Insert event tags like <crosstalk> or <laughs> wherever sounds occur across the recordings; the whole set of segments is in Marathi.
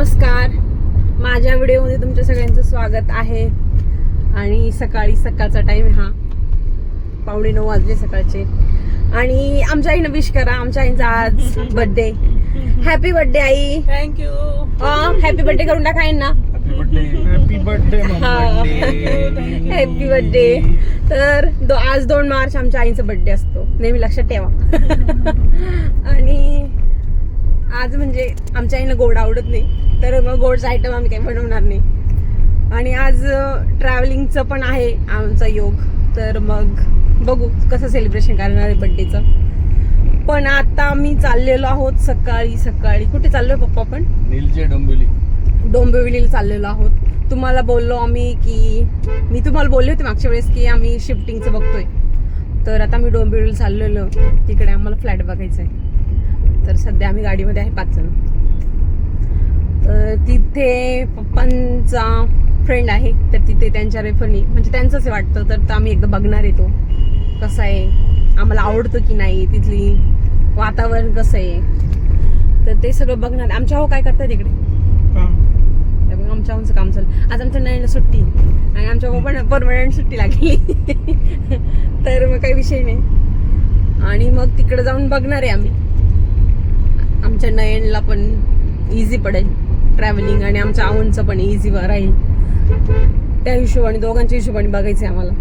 नमस्कार. माझ्या व्हिडिओमध्ये तुमच्या सगळ्यांचं स्वागत आहे. आणि सकाळी सकाळचा टाइम आहे हा. पावणे नऊ वाजले सकाळचे. आणि आमच्या आईनं विश करा. आमच्या आईचा आज बर्थडे हॅपी बर्थडे आई. थँक्यू हॅपी बर्थडे करून टाका बर्थडे हॅपी बर्थडे तर दो, आज दोन मार्च आमच्या आईचा बर्थडे असतो. नेहमी लक्षात ठेवा. <laughs> आणि आज म्हणजे आमच्या आईनं गोड आवडत नाही तर मग गोडचा आयटम आम्ही काही बनवणार नाही. आणि आज ट्रॅव्हलिंगचं पण आहे आमचा योग तर मग बघू कसं सेलिब्रेशन करणार आहे बर्थडेचं पण आता आम्ही चाललेलो आहोत सकाळी सकाळी. कुठे चाललोय पप्पा पण? नीलचे डोंबिवली. डोंबिवलीला चाललेलो आहोत. तुम्हाला बोललो आम्ही की मी तुम्हाला बोलले होते मागच्या वेळेस की आम्ही शिफ्टिंगचं बघतोय. तर आता मी डोंबिवलीला चाललेलो. तिकडे आम्हाला फ्लॅट बघायचा आहे सध्या आम्ही गाडीमध्ये आहे पाच जण. तर तिथे पप्पांचा फ्रेंड आहे तर तिथे त्यांच्या रेफरनी म्हणजे त्यांचंच वाटतं तर आम्ही एकदा बघणार आहे तो. कसं आहे आम्हाला आवडतं की नाही तिथली वातावरण कसं आहे. तर ते सगळं बघणार. आमच्या हो काय करतात मग आमच्या आमचं काम चालू. आज आमच्या नळीला सुट्टी. आणि आमच्या भाऊ पण परमनंट सुट्टी लागली. <laughs> तर मग काही विषय नाही. आणि मग तिकडे जाऊन बघणार आहे आम्ही. आमच्या नयनला पण इझी पडेल ट्रॅव्हलिंग आणि आमच्या आवनचं पण इझी राहील. त्या हिशोबाने दोघांच्या हिशोबाने बघायचं आहे आम्हाला.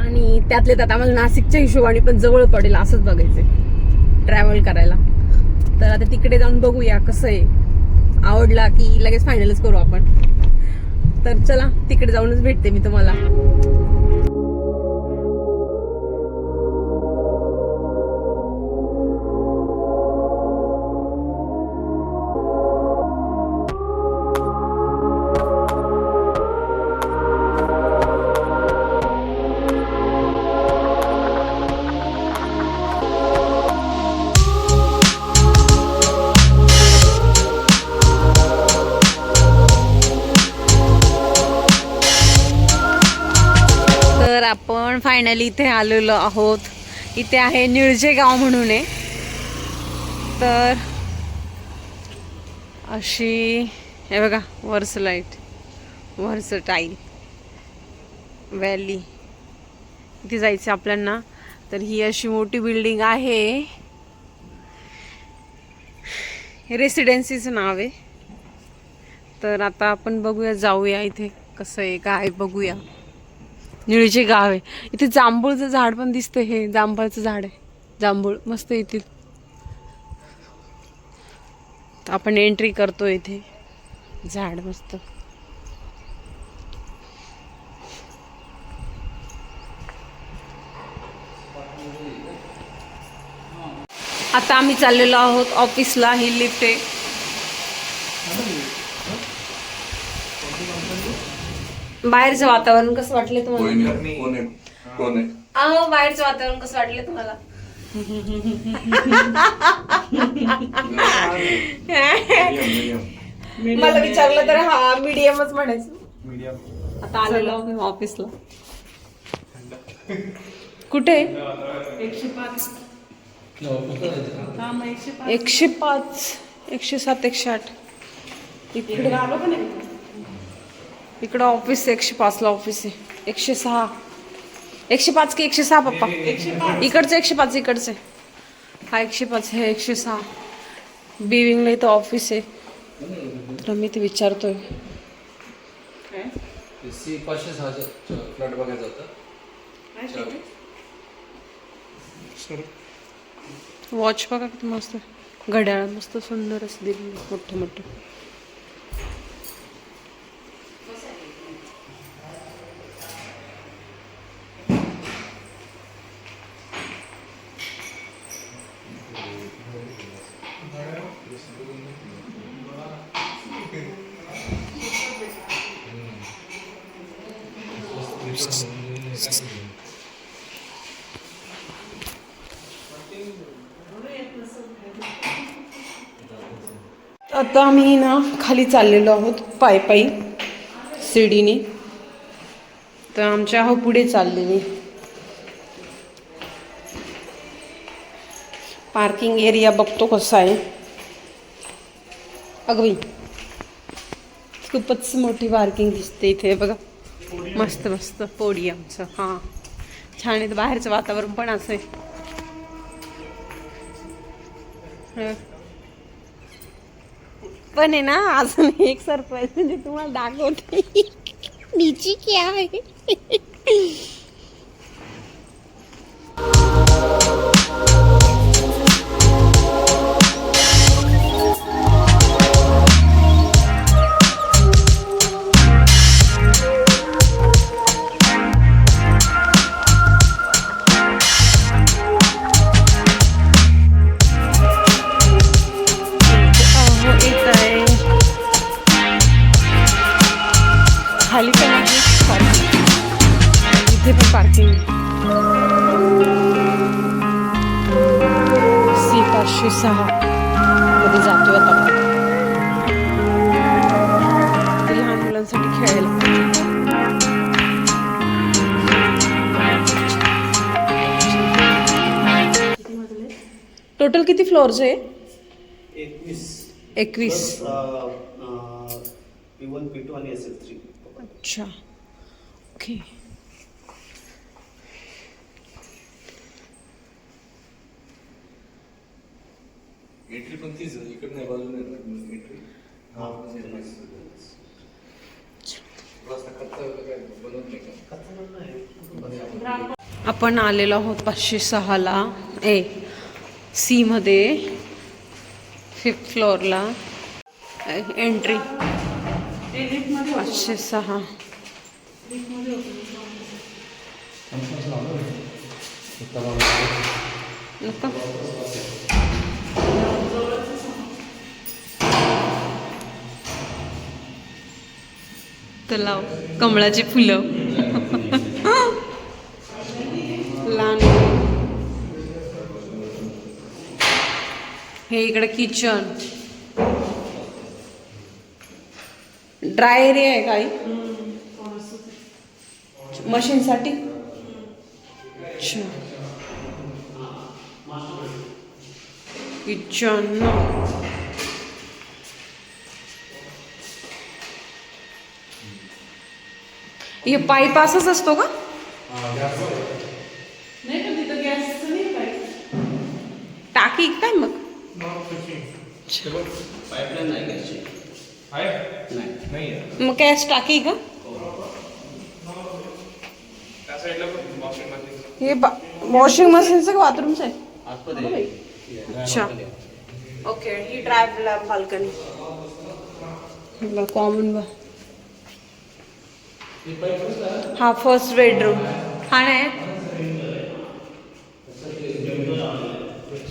आणि त्यातले त्यात आम्हाला नाशिकच्या हिशोबाने पण जवळ पडेल असंच बघायचं ट्रॅव्हल करायला. तर आता तिकडे जाऊन बघूया कसं आहे. आवडला की लगेच फायनलच करू आपण. तर चला तिकडे जाऊनच भेटते मी तुम्हाला. आपण फायनली इथे आलेलो आहोत. इथे आहे निळजे गाव म्हणून आहे. तर अशी हे बघा वर्स लाइट वर्स टाईल व्हॅली इथे जायचं आपल्यांना तर ही अशी मोठी बिल्डिंग आहे. रेसिडेन्सीचं नाव आहे. तर आता आपण बघूया जाऊया इथे कसं आहे काय बघूया. निळीचे गाव आहे. इथे जांभूळचं झाड पण दिसतं हे जांभळचं झाड आहे. जांभूळ मस्त येतील आपण एंट्री करतो इथे. झाड मस्त. आता आम्ही चाललेलो आहोत ऑफिसला ही लिफ्ट आहे. बाहेरचं वातावरण कसं वाटलं तुम्हाला? कोण आहे? कोण आहे अहो बाहेरचं वातावरण कसं वाटलं तुम्हाला? मला विचारलं तर हा मीडियमच म्हणायचं. आता आलेलो ऑफिसला. कुठे? एकशे पाच एकशे सात एकशे आठ. इकडे आलो का नाही? इकडं ऑफिस एकशे पाचला ऑफिस आहे. एकशे सहा. एकशे पाच की एकशे सहा पप्पा? इकडचं एकशे पाच इकडचं. आहे. हा एकशे पाच हे एकशे सहा. बिविंगला इथं ऑफिस आहे. तर मी ते विचारतोय. सी पाचशे सहाशे फ्लॅट बघायचा होता. वॉच बघा किती मस्त घड्याळ मस्त सुंदर असं दिलेलं मोठं मोठं. आता आम्ही ना खाली चाललेलो आहोत पायी पायी शिडीने तर आमच्या हो पुढे चाललेली. पार्किंग एरिया बघतो कसा आहे. अगं खूपच मोठी पार्किंग दिसते इथे बघा. मस्त मस्त पोडी आमचं. हां. छान आहे बाहेरचं वातावरण पण असं आहे. पण आहे ना अजून एक सरप्राईज म्हणजे तुम्हाला दाखवते. नीची क्या आहे? टोटल किती फ्लोअर्स आहे? एकवीस. एकवीस. पी वन पी टू आणि एस एल थ्री अच्छा. ओके एंट्री पण तीच बाजूने एंट्री आपण आलेलो आहोत पाचशे सहाला. ए सीमध्ये फिफ्थ फ्लोअरला एंट्री पाचशे सहा. तलाव कमळाची फुलं. हे इकडे किचन ड्राय एरिया आहे काही मशीनसाठी? अच्छा. किचन हे पाईप असाच असतो का? टाकी काय मग? पाईपलाईन नाही घ्यायची नाही। मग गॅस टाकी का। हे वॉशिंग मशीनचं का बाथरूमचं आहे अच्छा। ओके ही ड्राय बाल्कनी कॉमन बा हा? फ़र्स्ट बेडरूम हा? नाही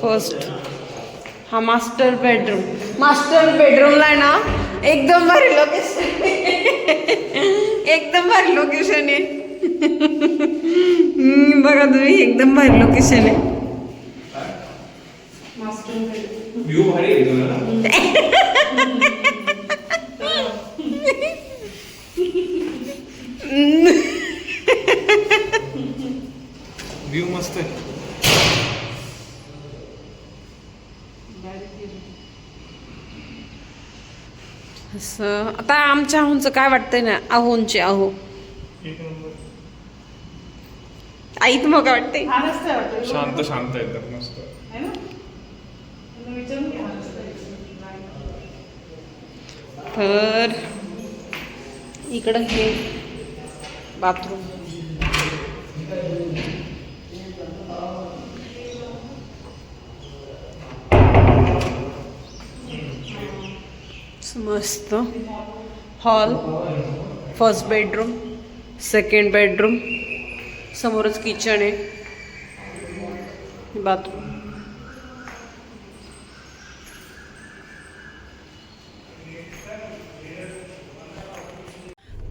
फ़र्स्ट हा मास्टर बेडरूम. मास्टर बेडरूमला आहे ना एकदम भारी लोकेशन एकदम भारी लोकेशन आहे. बघा तुम्ही एकदम भारी लोकेशन आहे. व्ह्यू भारी आहे तुला व्ह्यू <laughs> मस्त आहे. असं आता आमच्या आहोंचं काय वाटतंय ना आहोंचे आहो आई तुम्हाला काय वाटतंय? शांत शांत एकदम मस्त. तर इकडं हे बाथरूम मस्त. Hall first bedroom second bedroom समोरच किचन आहे. बाथरूम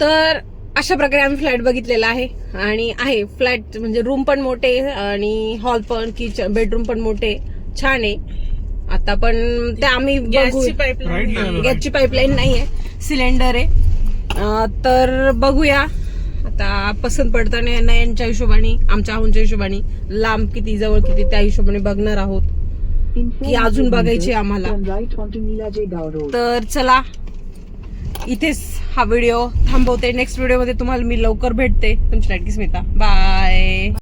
तर अशा प्रकारे आम्ही फ्लॅट बघितलेला आहे. आणि आहे फ्लॅट म्हणजे रूम पण मोठे आणि हॉल पण किचन बेडरूम पण मोठे छान आहे. आता पण ते आम्ही गॅसची पाईपलाईन नाही. आहे. सिलेंडर आहे. अं, तर बघूया. आता पसंत पडताना यांना यांच्या हिशोबाने आमच्या आहोंच्या हिशोबाने लांब किती जवळ किती त्या हिशोबाने बघणार आहोत. की अजून बघायची आम्हाला. तर चला इथेच हा व्हिडिओ थांबवते. नेक्स्ट व्हिडिओमध्ये तुम्हाला मी लवकर भेटते. तुमची लाडकी स्मिता. बाय